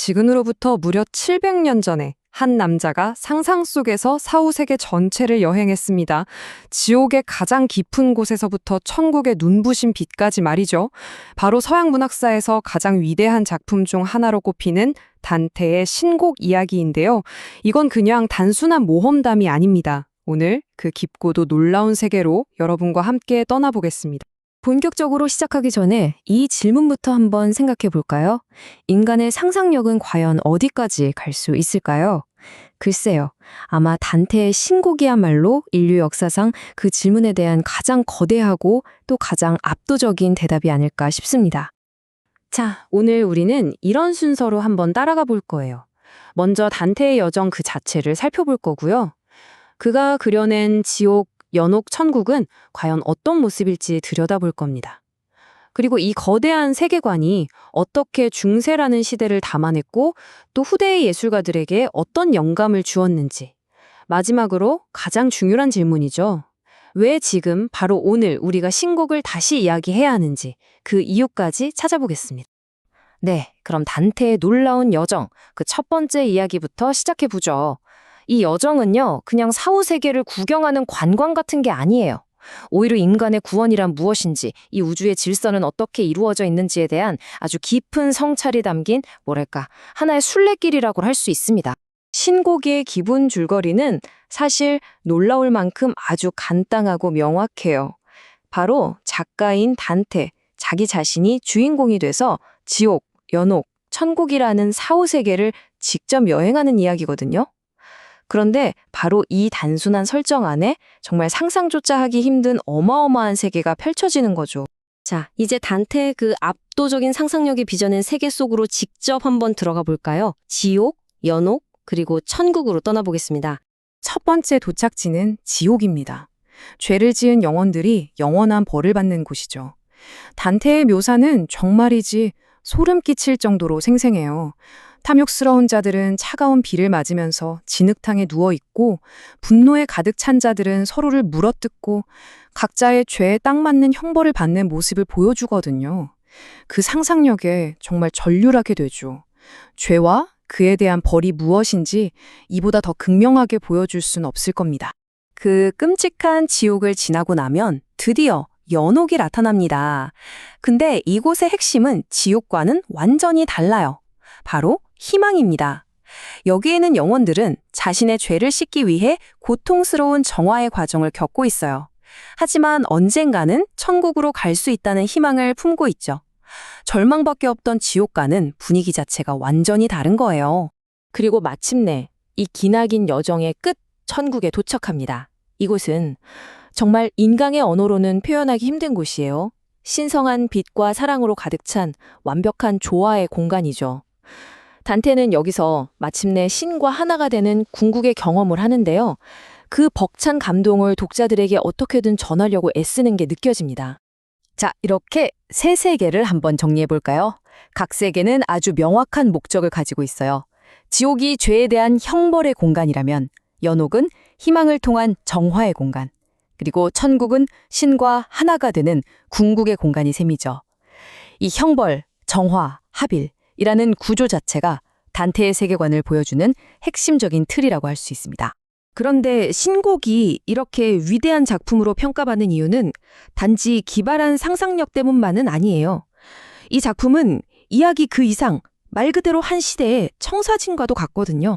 지금으로부터 무려 700년 전에 한 남자가 상상 속에서 사후세계 전체를 여행했습니다. 지옥의 가장 깊은 곳에서부터 천국의 눈부신 빛까지 말이죠. 바로 서양 문학사에서 가장 위대한 작품 중 하나로 꼽히는 단테의 신곡 이야기인데요. 이건 그냥 단순한 모험담이 아닙니다. 오늘 그 깊고도 놀라운 세계로 여러분과 함께 떠나보겠습니다. 본격적으로 시작하기 전에 이 질문부터 한번 생각해 볼까요? 인간의 상상력은 과연 어디까지 갈 수 있을까요? 글쎄요. 아마 단테의 신곡이야말로 인류 역사상 그 질문에 대한 가장 거대하고 또 가장 압도적인 대답이 아닐까 싶습니다. 자, 오늘 우리는 이런 순서로 한번 따라가 볼 거예요. 먼저 단테의 여정 그 자체를 살펴볼 거고요. 그가 그려낸 지옥, 연옥, 천국은 과연 어떤 모습일지 들여다볼 겁니다. 그리고 이 거대한 세계관이 어떻게 중세라는 시대를 담아냈고 또 후대의 예술가들에게 어떤 영감을 주었는지. 마지막으로 가장 중요한 질문이죠. 왜 지금 바로 오늘 우리가 신곡을 다시 이야기해야 하는지 그 이유까지 찾아보겠습니다. 네, 그럼 단테의 놀라운 여정, 그 첫 번째 이야기부터 시작해 보죠. 이 여정은요, 그냥 사후 세계를 구경하는 관광 같은 게 아니에요. 오히려 인간의 구원이란 무엇인지, 이 우주의 질서는 어떻게 이루어져 있는지에 대한 아주 깊은 성찰이 담긴 뭐랄까 하나의 순례길이라고 할 수 있습니다. 신곡의 기본 줄거리는 사실 놀라울 만큼 아주 간단하고 명확해요. 바로 작가인 단테, 자기 자신이 주인공이 돼서 지옥, 연옥, 천국이라는 사후 세계를 직접 여행하는 이야기거든요. 그런데 바로 이 단순한 설정 안에 정말 상상조차 하기 힘든 어마어마한 세계가 펼쳐지는 거죠. 자, 이제 단테의 그 압도적인 상상력이 빚어낸 세계 속으로 직접 한번 들어가 볼까요? 지옥, 연옥, 그리고 천국으로 떠나보겠습니다. 첫 번째 도착지는 지옥입니다. 죄를 지은 영혼들이 영원한 벌을 받는 곳이죠. 단테의 묘사는 정말이지 소름 끼칠 정도로 생생해요. 탐욕스러운 자들은 차가운 비를 맞으면서 진흙탕에 누워 있고 분노에 가득 찬 자들은 서로를 물어뜯고 각자의 죄에 딱 맞는 형벌을 받는 모습을 보여주거든요. 그 상상력에 정말 전율하게 되죠. 죄와 그에 대한 벌이 무엇인지 이보다 더 극명하게 보여줄 순 없을 겁니다. 그 끔찍한 지옥을 지나고 나면 드디어 연옥이 나타납니다. 근데 이곳의 핵심은 지옥과는 완전히 달라요. 바로 희망입니다. 여기에는 영혼들은 자신의 죄를 씻기 위해 고통스러운 정화의 과정을 겪고 있어요. 하지만 언젠가는 천국으로 갈 수 있다는 희망을 품고 있죠. 절망밖에 없던 지옥과는 분위기 자체가 완전히 다른 거예요. 그리고 마침내 이 기나긴 여정의 끝 천국에 도착합니다. 이곳은 정말 인간의 언어로는 표현하기 힘든 곳이에요. 신성한 빛과 사랑으로 가득 찬 완벽한 조화의 공간이죠. 단테는 여기서 마침내 신과 하나가 되는 궁극의 경험을 하는데요. 그 벅찬 감동을 독자들에게 어떻게든 전하려고 애쓰는 게 느껴집니다. 자, 이렇게 세 세계를 한번 정리해 볼까요? 각 세계는 아주 명확한 목적을 가지고 있어요. 지옥이 죄에 대한 형벌의 공간이라면 연옥은 희망을 통한 정화의 공간, 그리고 천국은 신과 하나가 되는 궁극의 공간이 셈이죠. 이 형벌, 정화, 합일이라는 구조 자체가 단테의 세계관을 보여주는 핵심적인 틀이라고 할 수 있습니다. 그런데 신곡이 이렇게 위대한 작품으로 평가받는 이유는 단지 기발한 상상력 때문만은 아니에요. 이 작품은 이야기 그 이상 말 그대로 한 시대의 청사진과도 같거든요.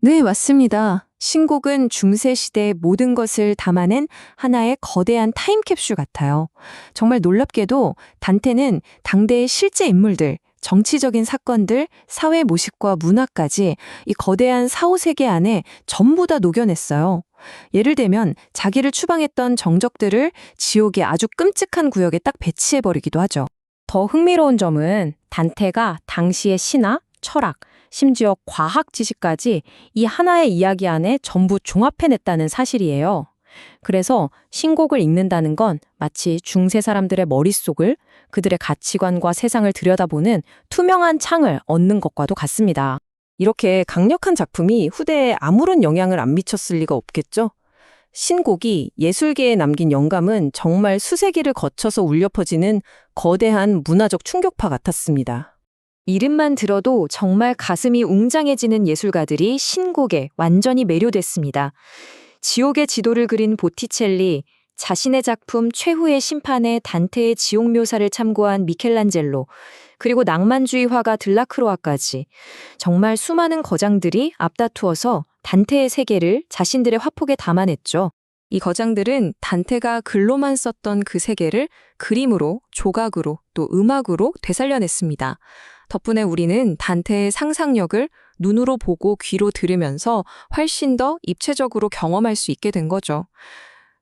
네, 맞습니다. 신곡은 중세 시대의 모든 것을 담아낸 하나의 거대한 타임캡슐 같아요. 정말 놀랍게도 단테는 당대의 실제 인물들, 정치적인 사건들, 사회 모식과 문화까지 이 거대한 사후세계 안에 전부 다 녹여냈어요. 예를 들면 자기를 추방했던 정적들을 지옥의 아주 끔찍한 구역에 딱 배치해버리기도 하죠. 더 흥미로운 점은 단테가 당시의 신화, 철학, 심지어 과학 지식까지 이 하나의 이야기 안에 전부 종합해냈다는 사실이에요. 그래서 신곡을 읽는다는 건 마치 중세 사람들의 머릿속을 그들의 가치관과 세상을 들여다보는 투명한 창을 얻는 것과도 같습니다. 이렇게 강력한 작품이 후대에 아무런 영향을 안 미쳤을 리가 없겠죠? 신곡이 예술계에 남긴 영감은 정말 수세기를 거쳐서 울려 퍼지는 거대한 문화적 충격파 같았습니다. 이름만 들어도 정말 가슴이 웅장해지는 예술가들이 신곡에 완전히 매료됐습니다. 지옥의 지도를 그린 보티첼리, 자신의 작품 최후의 심판에 단테의 지옥 묘사를 참고한 미켈란젤로, 그리고 낭만주의 화가 들라크로아까지 정말 수많은 거장들이 앞다투어서 단테의 세계를 자신들의 화폭에 담아냈죠. 이 거장들은 단테가 글로만 썼던 그 세계를 그림으로, 조각으로, 또 음악으로 되살려냈습니다. 덕분에 우리는 단테의 상상력을 눈으로 보고 귀로 들으면서 훨씬 더 입체적으로 경험할 수 있게 된 거죠.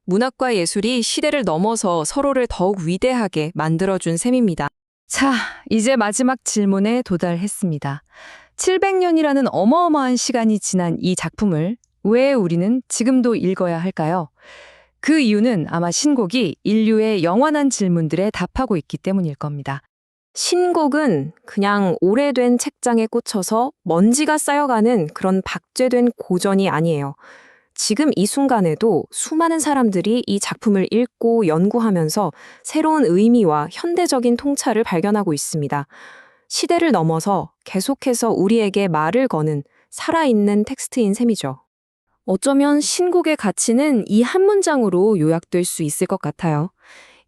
문학과 예술이 시대를 넘어서 서로를 더욱 위대하게 만들어준 셈입니다. 자, 이제 마지막 질문에 도달했습니다. 700년이라는 어마어마한 시간이 지난 이 작품을 왜 우리는 지금도 읽어야 할까요? 그 이유는 아마 신곡이 인류의 영원한 질문들에 답하고 있기 때문일 겁니다. 신곡은 그냥 오래된 책장에 꽂혀서 먼지가 쌓여가는 그런 박제된 고전이 아니에요. 지금 이 순간에도 수많은 사람들이 이 작품을 읽고 연구하면서 새로운 의미와 현대적인 통찰을 발견하고 있습니다. 시대를 넘어서 계속해서 우리에게 말을 거는 살아있는 텍스트인 셈이죠. 어쩌면 신곡의 가치는 이 한 문장으로 요약될 수 있을 것 같아요.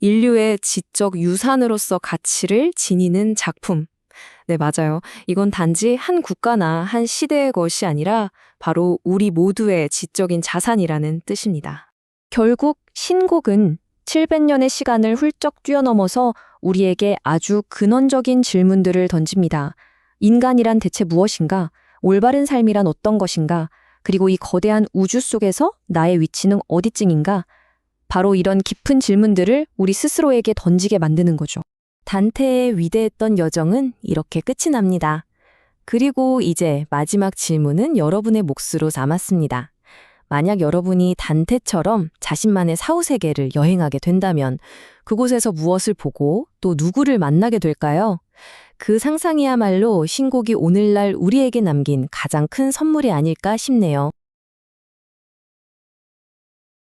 인류의 지적 유산으로서 가치를 지니는 작품. 네, 맞아요. 이건 단지 한 국가나 한 시대의 것이 아니라 바로 우리 모두의 지적인 자산이라는 뜻입니다. 결국 신곡은 700년의 시간을 훌쩍 뛰어넘어서 우리에게 아주 근원적인 질문들을 던집니다. 인간이란 대체 무엇인가? 올바른 삶이란 어떤 것인가? 그리고 이 거대한 우주 속에서 나의 위치는 어디쯤인가? 바로 이런 깊은 질문들을 우리 스스로에게 던지게 만드는 거죠. 단테의 위대했던 여정은 이렇게 끝이 납니다. 그리고 이제 마지막 질문은 여러분의 몫으로 남았습니다. 만약 여러분이 단테처럼 자신만의 사후세계를 여행하게 된다면 그곳에서 무엇을 보고 또 누구를 만나게 될까요? 그 상상이야말로 신곡이 오늘날 우리에게 남긴 가장 큰 선물이 아닐까 싶네요.